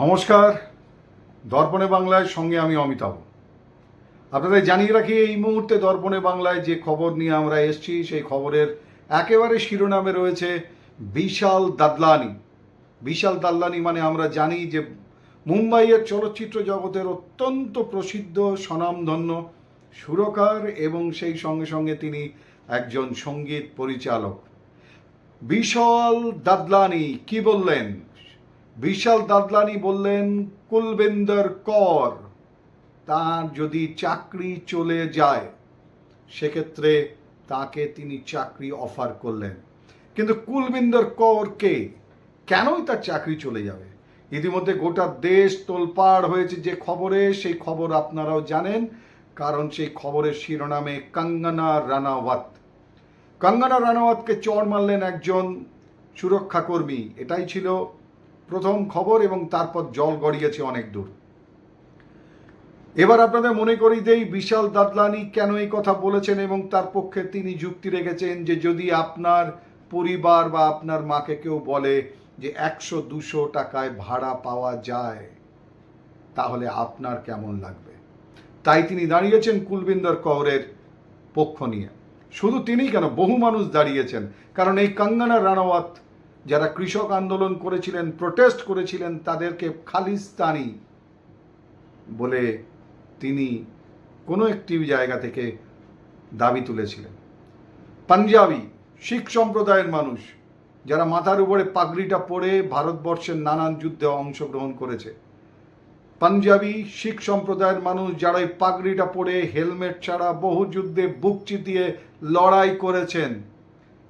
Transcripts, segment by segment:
নমস্কার। দর্পণে বাংলায় সঙ্গে আমি অমিতাভ। আপনাদের জানিয়ে রাখি, এই মুহূর্তে দর্পণে বাংলায় যে খবর নিয়ে আমরা এসেছি, সেই খবরের একেবারে শিরোনামে রয়েছে বিশাল দাদলানি। বিশাল দাদলানি মানে আমরা জানি যে মুম্বাইয়ের চলচ্চিত্র জগতের অত্যন্ত প্রসিদ্ধ স্বনামধন্য সুরকার এবং সেই সঙ্গে সঙ্গে তিনি একজন সংগীত পরিচালক। বিশাল দাদলানি, কি বললেন? বিশাল দাদলানি বললেন, কুলবিন্দর কর, তার যদি চাকরি চলে যায়, সেক্ষেত্রে তাকে তিনি চাকরি অফার করলেন। কিন্তু কুলবিন্দর করকে কেনই তার চাকরি চলে যাবে? ইতিমধ্যে গোটা দেশ তোলপাড় হয়েছে যে খবরে, সেই খবর আপনারাও জানেন, কারণ সেই খবরের শিরোনামে কঙ্গনা রানাওয়াত। কঙ্গনা রানাওয়াতকে চড় মারলেন একজন সুরক্ষাকর্মী। এটাই ছিল প্রথম খবর এবং তারপর জল গড়িয়েছে অনেক দূর। এবার আপনাদের মনে করি দেই বিশাল দাদলানি কেন এই কথা বলেছেন এবং তার পক্ষে তিনি যুক্তি রেখেছেন যে যদি আপনার পরিবার বা আপনার মাকে কেউ বলে যে একশো দুশো টাকায় ভাড়া পাওয়া যায়, তাহলে আপনার কেমন লাগবে? তাই তিনি দাঁড়িয়েছেন কুলবিন্দর কৌরের পক্ষ নিয়ে। শুধু তিনি কেন, বহু মানুষ দাঁড়িয়েছেন। কারণ এই কঙ্গনা রানাওয়াত যারা কৃষক আন্দোলন করেছিলেন প্রোটেস্ট করেছিলেন, তাদেরকে খালিস্তানি বলে তিনি কোনো একটি জায়গা থেকে দাবি তুলেছিলেন। পাঞ্জাবি, শিখ সম্প্রদায়ের মানুষ, যারা মাথার উপরে পাগড়িটা পরে ভারতবর্ষের নানান যুদ্ধে অংশগ্রহণ করেছে। পাঞ্জাবি, শিখ সম্প্রদায়ের মানুষ যারা এই পাগড়িটা পরে হেলমেট ছাড়া বহু যুদ্ধে বুক চিতিয়ে লড়াই করেছেন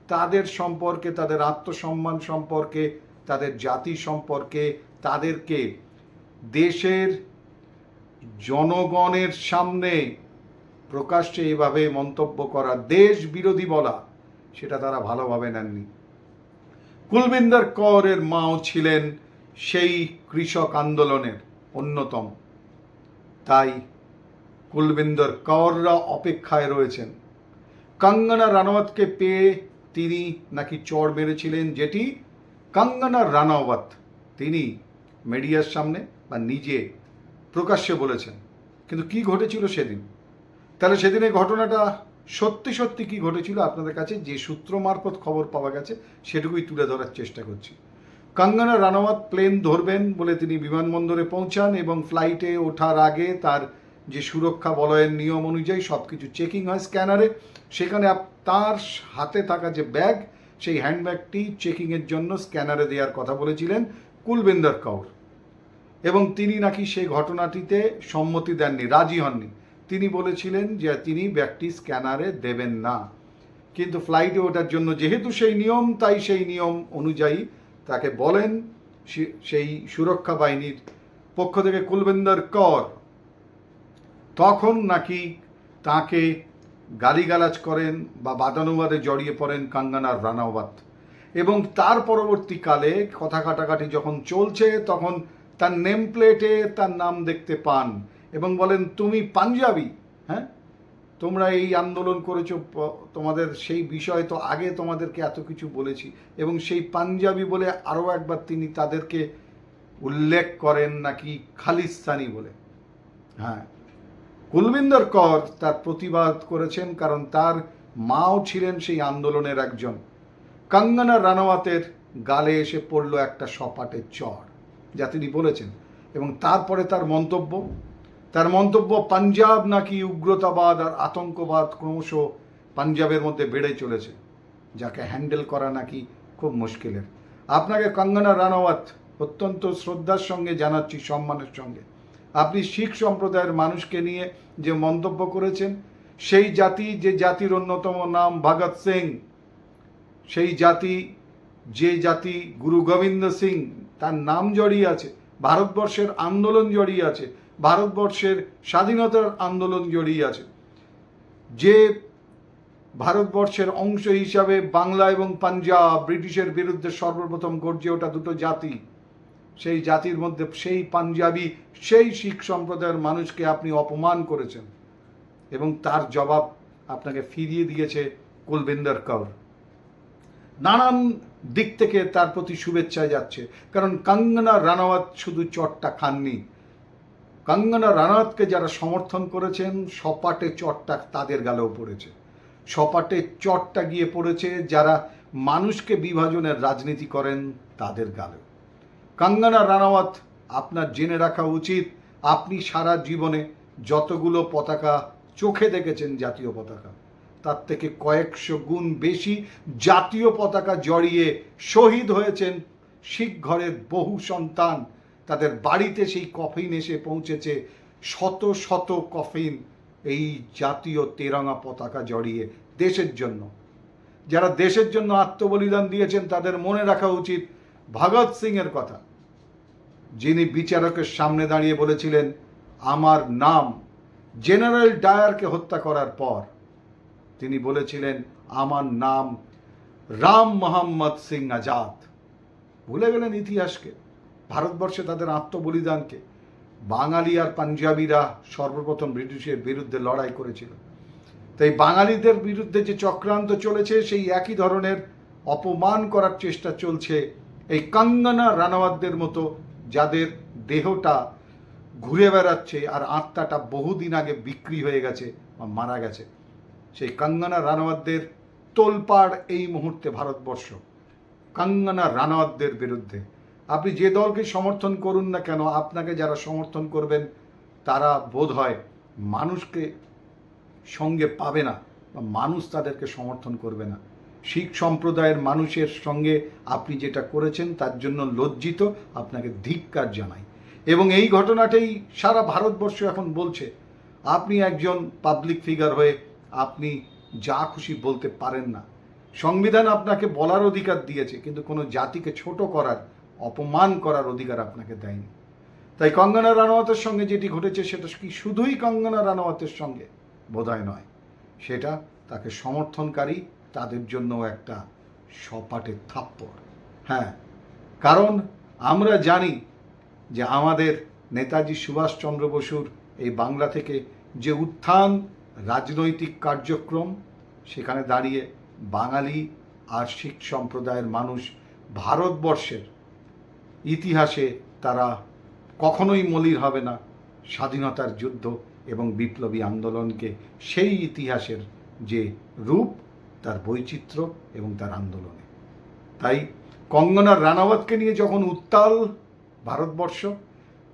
তাদের সম্পর্কে, তাদের আত্মসম্মান সম্পর্কে, তাদের জাতি সম্পর্কে, তাদেরকে দেশের জনগণের সামনে প্রকাশ্যে এভাবে মন্তব্য করা, দেশ বিরোধী বলা, সেটা তারা ভালোভাবে নেননি। কুলবিন্দর কৌরের মাও ছিলেন সেই কৃষক আন্দোলনের অন্যতম। তাই কুলবিন্দর কৌররা অপেক্ষায় রয়েছেন। কঙ্গনা রানাওয়াতকে পেয়ে তিনি নাকি চড় মেরেছিলেন যেটি কঙ্গনা রানাওয়াত, তিনি মিডিয়ার সামনে বা নিজে প্রকাশ্যে বলেছেন। কিন্তু কি ঘটেছিল সেদিন? তাহলে সেদিনের ঘটনাটা সত্যি সত্যি কি ঘটেছিল আপনাদের কাছে? যে সূত্র মারফত খবর পাওয়া গেছে, সেটুকুই তুলে ধরার চেষ্টা করছি। কঙ্গনা রানাওয়াত প্লেন ধরবেন বলে তিনি বিমানবন্দরে পৌঁছান এবং ফ্লাইটে ওঠার আগে তার যে সুরক্ষা বলয়ের নিয়ম অনুযায়ী সব কিছু চেকিং হয় স্ক্যানারে। সেখানে তার হাতে থাকা যে ব্যাগ, সেই হ্যান্ডব্যাগটি চেকিংয়ের জন্য স্ক্যানারে দেওয়ার কথা বলেছিলেন কুলবিন্দর কৌর। এবং তিনি নাকি সেই ঘটনাটিতে সম্মতি দেননি, রাজি হননি। তিনি বলেছিলেন যে তিনি ব্যাগটি স্ক্যানারে দেবেন না। কিন্তু ফ্লাইটে ওঠার জন্য যেহেতু সেই নিয়ম, তাই সেই নিয়ম অনুযায়ী তাকে বলেন সেই সুরক্ষা বাহিনীর পক্ষ থেকে কুলবিন্দর কর। তখন নাকি তাকে গালিগালাজ করেন বা বাদানুবাদে জড়িয়ে পড়েন কাঙ্গানার রানাওয়াত। এবং তার পরবর্তীকালে কথা কাটাকাটি যখন চলছে, তখন তার নেম প্লেটে তার নাম দেখতে পান এবং বলেন, তুমি পাঞ্জাবি হ্যাঁ? তোমরা এই আন্দোলন করেছ, তোমাদের সেই বিষয়ে তো আগে তোমাদেরকে এত কিছু বলেছি। এবং সেই পাঞ্জাবি বলে আরও একবার তিনি তাদেরকে উল্লেখ করেন নাকি খালিস্তানি বলে। হ্যাঁ কুলবিন্দর কর তার প্রতিবাদ করেছেন কারণ তার মাও ছিলেন সেই আন্দোলনের একজন। কঙ্গনা রানাওয়াতের গালে এসে পড়ল একটা সপাটের চর, যা তিনি বলেছেন। এবং তারপরে তার মন্তব্য? তার মন্তব্য, পাঞ্জাব নাকি উগ্রতাবাদ আর আতঙ্কবাদ ক্রমশ পাঞ্জাবের মধ্যে বেড়ে চলেছে, যাকে হ্যান্ডেল করা নাকি খুব মুশকিলের। আপনাকে কঙ্গনা রানাওয়াত অত্যন্ত শ্রদ্ধার সঙ্গে জানাচ্ছি, সম্মানের সঙ্গে। আপনি শিখ সম্প্রদায়ের মানুষকে নিয়ে যে মন্তব্য করেছেন, সেই জাতি যে জাতির অন্যতম নাম ভগৎ সিং, সেই জাতি যে জাতি গুরু গোবিন্দ সিং, তার নাম জড়িয়ে আছে, ভারতবর্ষের আন্দোলন জড়িয়ে আছে, ভারতবর্ষের স্বাধীনতার আন্দোলন জড়িয়ে আছে। যে ভারতবর্ষের অংশ হিসাবে বাংলা এবং পাঞ্জাব ব্রিটিশের বিরুদ্ধে সর্বপ্রথম গর্জে ওঠা দুটো জাতি সেই জাতির মধ্যে, সেই পাঞ্জাবি, সেই শিখ সম্প্রদায়ের মানুষকে আপনি অপমান করেছেন। এবং তার জবাব আপনাকে ফিরিয়ে দিয়েছে কুলবিন্দর কৌর। নানান দিক থেকে তার প্রতি শুভেচ্ছা যাচ্ছে। কারণ কঙ্গনা রানাওয়াত শুধু চটটা খাননি। কঙ্গনা রানাওয়াতকে যারা সমর্থন করেছেন, সপাটে চটটা তাদের গালেও পড়েছে। সপাটে চটটা গিয়ে পড়েছে যারা মানুষকে বিভাজনের রাজনীতি করেন, তাদের গালেও। কঙ্গনা রানাওয়াত, আপনার জেনে রাখা উচিত, আপনি সারা জীবনে যতগুলো পতাকা চোখে দেখেছেন জাতীয় পতাকা, তার থেকে কয়েকশো গুণ বেশি জাতীয় পতাকা জড়িয়ে শহীদ হয়েছেন শিখ ঘরের বহু সন্তান। তাদের বাড়িতে সেই কফিন এসে পৌঁছেছে, শত শত কফিন এই জাতীয় তেরঙা পতাকা জড়িয়ে দেশের জন্য। যারা দেশের জন্য আত্মবলিদান দিয়েছেন, তাদের মনে রাখা উচিত, ভগৎ সিংয়ের কথা যিনি বিচারকের সামনে দাঁড়িয়ে বলেছিলেন, আমার নাম জেনারেল ডায়ারকে হত্যা করার পর। তিনি বলেছিলেন, আমার নাম রাম মোহাম্মদ সিং আজাদ। ভুলে গেলেন ইতিহাসকে, ভারতবর্ষে তাদের আত্মবলিদানকে। বাঙালি আর পাঞ্জাবিরা সর্বপ্রথম ব্রিটিশের বিরুদ্ধে লড়াই করেছিল। তাই বাঙালিদের বিরুদ্ধে যে চক্রান্ত চলেছে, সেই একই ধরনের অপমান করার চেষ্টা চলছে এই কাঙ্গনা রানাওয়াতদের মতো যাদের দেহটা ঘুরে বেড়াচ্ছে আর আত্মাটা বহুদিন আগে বিক্রি হয়ে গেছে বা মারা গেছে, সেই কাঙ্গনা রানাওয়াতদের তোলপাড় এই মুহূর্তে ভারতবর্ষ। কাঙ্গনা রানাওয়াতদের বিরুদ্ধে। আপনি যে দলকে সমর্থন করুন না কেন, আপনাকে যারা সমর্থন করবেন, তারা বোধ হয় মানুষকে সঙ্গে পাবে না বা মানুষ তাদেরকে সমর্থন করবে না। শিখ সম্প্রদায়ের মানুষের সঙ্গে আপনি যেটা করেছেন, তার জন্য লজ্জিত, আপনাকে ধিক্কার জানাই। এবং এই ঘটনাটাই সারা ভারতবর্ষ এখন বলছে, আপনি একজন পাবলিক ফিগার হয়ে আপনি যা খুশি বলতে পারেন না। সংবিধান আপনাকে বলার অধিকার দিয়েছে, কিন্তু কোনো জাতিকে ছোট করার, অপমান করার অধিকার আপনাকে দেয়নি। তাই কঙ্গনা রানাওয়াতের সঙ্গে যেটি ঘটেছে, সেটা কি শুধুই কঙ্গনা রানাওয়াতের সঙ্গে? বোধহয় নয়। সেটা তাকে সমর্থনকারী তাদের জন্য একটা সপাটের থাপ্পড়। হ্যাঁ কারণ আমরা জানি যে আমাদের নেতাজি সুভাষচন্দ্র বসুর এই বাংলা থেকে যে উত্থান, রাজনৈতিক কার্যক্রম, সেখানে দাঁড়িয়ে বাঙালি আর শিখ সম্প্রদায়ের মানুষ ভারতবর্ষের ইতিহাসে তারা কখনোই মলির হবে না। স্বাধীনতার যুদ্ধ এবং বিপ্লবী আন্দোলনকে সেই ইতিহাসের যে রূপ তার বৈচিত্র্য এবং তার আন্দোলনে। তাই কঙ্গনা রানাওয়াতকে নিয়ে যখন উত্তাল ভারতবর্ষ,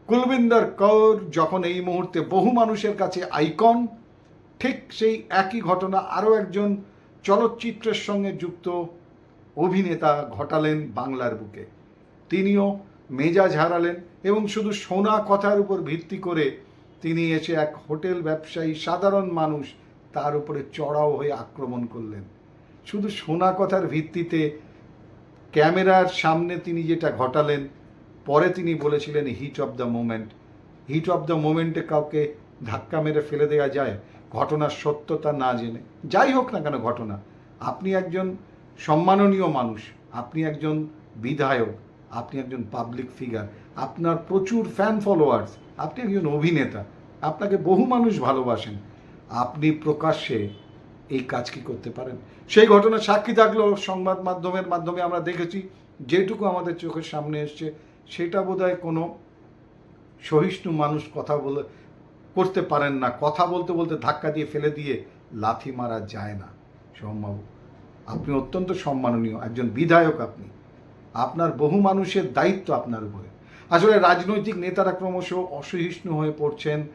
কুলবিন্দর কৌর যখন এই মুহূর্তে বহু মানুষের কাছে আইকন, ঠিক সেই একই ঘটনা আরও একজন চলচ্চিত্রের সঙ্গে যুক্ত অভিনেতা ঘটালেন বাংলার বুকে। তিনিও মেজাজ হারালেন এবং শুধু শোনা কথার উপর ভিত্তি করে তিনি এসে এক হোটেল ব্যবসায়ী, সাধারণ মানুষ তার উপরে চড়াও হয়ে আক্রমণ করলেন। শুধু শোনা কথার ভিত্তিতে ক্যামেরার সামনে তিনি যেটা ঘটালেন, পরে তিনি বলেছিলেন heat of the moment heat of the মোমেন্টে কাউকে ধাক্কা মেরে ফেলে দেওয়া যায়? ঘটনার সত্যতা না জেনে? যাই হোক না কেন ঘটনা, আপনি একজন সম্মাননীয় মানুষ, আপনি একজন বিধায়ক, আপনি একজন পাবলিক ফিগার আপনার প্রচুর ফ্যান ফলোয়ার্স আপনি একজন অভিনেতা, আপনাকে বহু মানুষ ভালোবাসেন। আপনি প্রকাশ্যে এই কাজ কি করতে পারেন? সেই ঘটনার সাক্ষী থাকলেও সংবাদ মাধ্যমের মাধ্যমে আমরা দেখেছি, যেটুকু আমাদের চোখের সামনে এসছে, সেটা বোধহয় কোনো সহিষ্ণু মানুষ কথা বলে, করতে পারেন না। কথা বলতে বলতে ধাক্কা দিয়ে ফেলে দিয়ে লাথি মারা যায় না। সোমবাবু, আপনি অত্যন্ত সম্মাননীয়, একজন বিধায়ক আপনি। আপনার বহু মানুষের দায়িত্ব আপনার উপরে। আসলে রাজনৈতিক নেতারা ক্রমশ অসহিষ্ণু হয়ে পড়ছেন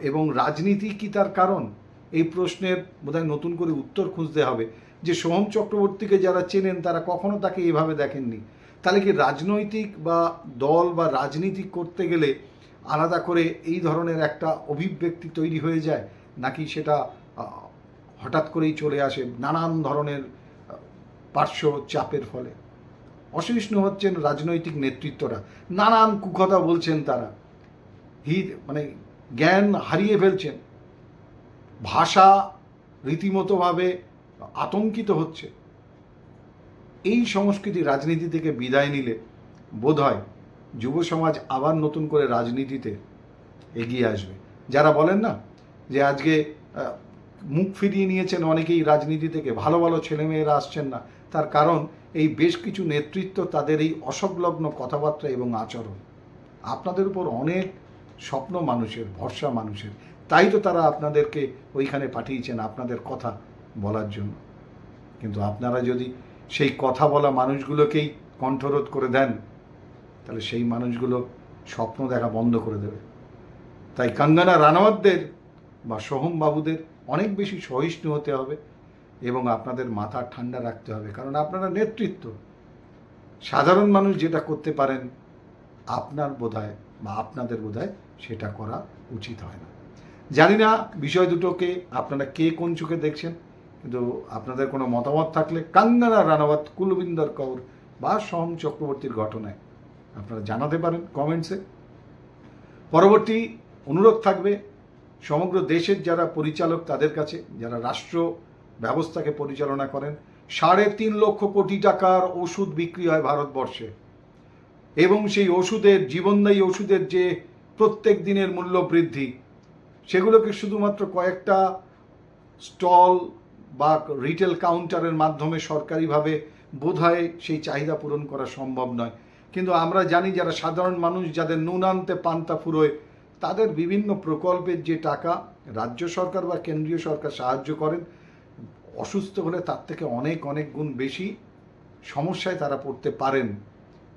এবং রাজনীতি কি তার কারণ? এই প্রশ্নের বোধহয় নতুন করে উত্তর খুঁজতে হবে। যে সোহম চক্রবর্তীকে যারা চেনেন, তারা কখনো তাকে এভাবে দেখেননি। তাহলে কি রাজনৈতিক বা দল বা রাজনীতি করতে গেলে আলাদা করে এই ধরনের একটা অভিব্যক্তি তৈরি হয়ে যায়? নাকি সেটা হঠাৎ করেই চলে আসে নানান ধরনের পার্শ্ব চাপের ফলে? অসহিষ্ণু হচ্ছেন রাজনৈতিক নেতৃত্বরা। নানান কুকথা বলছেন তারা। হিত মানে জ্ঞান হারিয়ে ফেলছেন। ভাষা রীতিমতোভাবে আতঙ্কিত হচ্ছে। এই সংস্কৃতি রাজনীতি থেকে বিদায় নিলে বোধ হয় যুব সমাজ আবার নতুন করে রাজনীতিতে এগিয়ে আসবে। যারা বলেন না যে আজকে মুখ ফিরিয়ে নিয়েছেন অনেকেই রাজনীতি থেকে, ভালো ভালো ছেলেমেয়েরা আসছেন না। তার কারণ এই বেশ কিছু নেতৃত্ব তাদের এই অসংলগ্ন কথাবার্তা এবং আচরণ। আপনাদের উপর অনেক স্বপ্ন মানুষের, ভরসা মানুষের। তাই তো তারা আপনাদেরকে ওইখানে পাঠিয়েছেন আপনাদের কথা বলার জন্য। কিন্তু আপনারা যদি সেই কথা বলা মানুষগুলোকেই কণ্ঠরোধ করে দেন, তাহলে সেই মানুষগুলো স্বপ্ন দেখা বন্ধ করে দেবে। তাই কাঙ্গানা রানাওয়াতদের বা সোহম বাবুদের অনেক বেশি সহিষ্ণু হতে হবে এবং আপনাদের মাথা ঠান্ডা রাখতে হবে। কারণ আপনারা নেতৃত্ব। সাধারণ মানুষ যেটা করতে পারেন, আপনার বোধহয় বা আপনাদের বোধহয় সেটা করা উচিত হয় না। জানি না বিষয় দুটোকে আপনারা কে কোন চোখে দেখছেন, কিন্তু আপনাদের কোনো মতামত থাকলে কাঙ্গানা রানাওয়াত কুলবিন্দর কৌর বা সোহম চক্রবর্তীর ঘটনায় আপনারা জানাতে পারেন কমেন্টসে পরবর্তী অনুরোধ থাকবে, সমগ্র দেশের যারা পরিচালক তাদের কাছে, যারা রাষ্ট্র ব্যবস্থাকে পরিচালনা করেন, সাড়ে তিন লক্ষ কোটি টাকার ওষুধ বিক্রি হয় ভারতবর্ষে। এবং সেই ওষুধের, জীবনদায়ী ওষুধের যে প্রত্যেক দিনের মূল্য বৃদ্ধি। সেগুলোকে শুধুমাত্র কয়েকটা স্টল বা রিটেল কাউন্টারের মাধ্যমে সরকারিভাবে বোধহয় সেই চাহিদা পূরণ করা সম্ভব নয়। কিন্তু আমরা জানি যারা সাধারণ মানুষ, যাদের নুন আনতে পান্তা ফুরোয়, তাদের বিভিন্ন প্রকল্পের যে টাকা রাজ্য সরকার বা কেন্দ্রীয় সরকার সাহায্য করেন, অসুস্থ হলে তার থেকে অনেক অনেক গুণ বেশি সমস্যায় তারা পড়তে পারেন।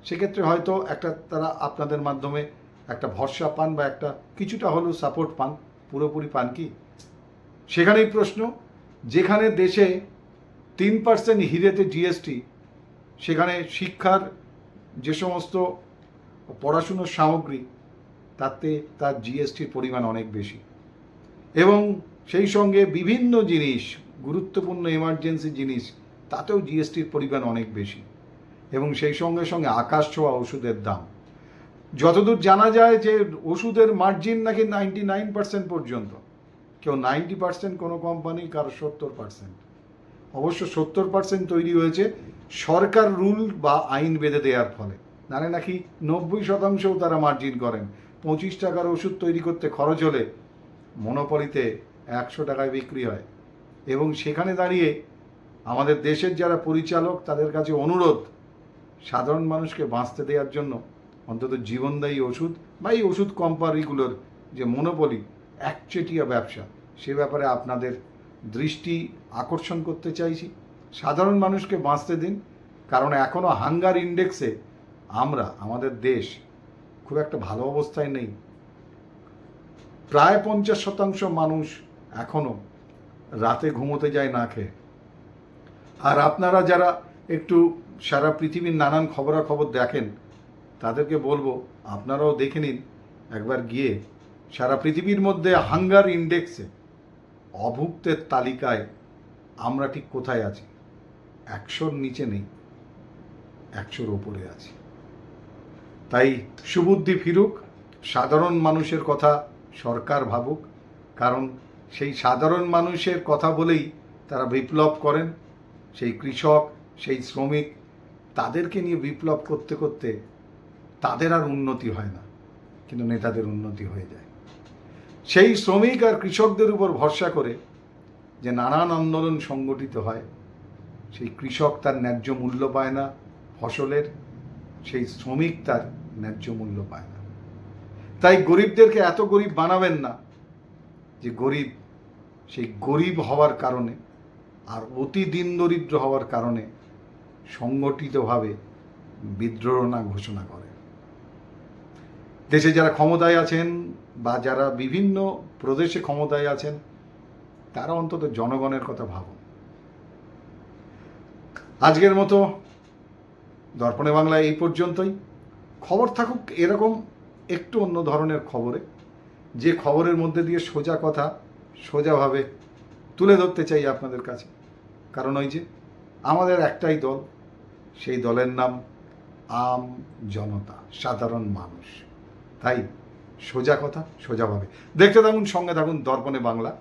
সেক্ষেত্রে হয়তো একটা তারা আপনাদের মাধ্যমে একটা ভরসা পান বা একটা কিছুটা হলেও সাপোর্ট পান, পুরোপুরি পান কি? সেখানেই প্রশ্ন, যেখানে দেশে তিন পার্সেন্ট হিরেতে জিএসটি সেখানে শিক্ষার যে সমস্ত পড়াশুনোর সামগ্রী, তাতে তার জিএসটির পরিমাণ অনেক বেশি। এবং সেই সঙ্গে বিভিন্ন জিনিস, গুরুত্বপূর্ণ এমার্জেন্সি জিনিস, তাতেও জিএসটির পরিমাণ অনেক বেশি। এবং সেই সঙ্গে সঙ্গে আকাশ ছোঁয়া ওষুধের দাম। যতদূর জানা যায় যে ওষুধের মার্জিন নাকি নাইনটি নাইন পার্সেন্ট পর্যন্ত। কেউ নাইনটি পার্সেন্ট কোনো কোম্পানি কারও সত্তর পার্সেন্ট অবশ্য সত্তর পার্সেন্ট তৈরি হয়েছে সরকার রুল বা আইন বেঁধে দেওয়ার ফলে। নালে নাকি নব্বই শতাংশও তারা মার্জিন করেন। পঁচিশ টাকার ওষুধ তৈরি করতে খরচ হলে মনোপলিতে একশো টাকায় বিক্রি হয়। এবং সেখানে দাঁড়িয়ে আমাদের দেশের যারা পরিচালক, তাদের কাছে অনুরোধ, সাধারণ মানুষকে বাঁচতে দেওয়ার জন্য অন্তত জীবনদায়ী ওষুধ বা এই ওষুধ কোম্পানিগুলোর যে মনোপলি একচেটিয়া ব্যবসা, সে ব্যাপারে আপনাদের দৃষ্টি আকর্ষণ করতে চাইছি। সাধারণ মানুষকে বাঁচতে দিন, কারণ এখনও হাঙ্গার ইন্ডেক্সে আমরা, আমাদের দেশ খুব একটা ভালো অবস্থায় নেই। প্রায় পঞ্চাশ শতাংশ মানুষ এখনও রাতে ঘুমোতে যায় না খেয়ে। আর আপনারা যারা একটু সারা পৃথিবীর নানান খবরাখবর দেখেন তাদেরকে বলব, আপনারাও দেখে নিন, একবার গিয়ে সারা পৃথিবীর মধ্যে হাঙ্গার ইন্ডেক্সে অভুক্তের তালিকায় আমরা ঠিক কোথায় আছি? একশোর নিচে নেই, একশোর ওপরে আছি। তাই সুবুদ্ধি ফিরুক, সাধারণ মানুষের কথা সরকার ভাবুক, কারণ সেই সাধারণ মানুষের কথা বলেই তারা বিপ্লব করেন। সেই কৃষক, সেই শ্রমিক, তাদেরকে নিয়ে বিপ্লব করতে করতে তাদের আর উন্নতি হয় না, কিন্তু নেতাদের উন্নতি হয়ে যায়। সেই শ্রমিক আর কৃষকদের উপর ভরসা করে যে নানান আন্দোলন সংগঠিত হয়, সেই কৃষক তার ন্যায্য মূল্য পায় না, ফসলের সেই শ্রমিক তার ন্যায্য মূল্য পায় না। তাই গরিবদেরকে এত গরিব বানাবেন না যে গরিব, সেই গরিব হওয়ার কারণে আর অতি দিন দরিদ্র হওয়ার কারণে সংগঠিতভাবে বিদ্রোহ ঘোষণা করে। দেশে যারা ক্ষমতায় আছেন বা যারা বিভিন্ন প্রদেশে ক্ষমতায় আছেন, তারা অন্তত জনগণের কথা ভাবুন। আজকের মতো দর্পণে বাংলা এই পর্যন্তই। খবর থাকুক এরকম একটু অন্য ধরনের খবরে। যে খবরের মধ্যে দিয়ে সোজা কথা সোজাভাবে তুলে ধরতে চাই আপনাদের কাছে। কারণ ওই যে আমাদের একটাই দল, সেই দলের নাম আম জনতা, সাধারণ মানুষ। তাই সোজা কথা সোজাভাবে দেখতে থাকুন সঙ্গে থাকুন দর্পণে বাংলা।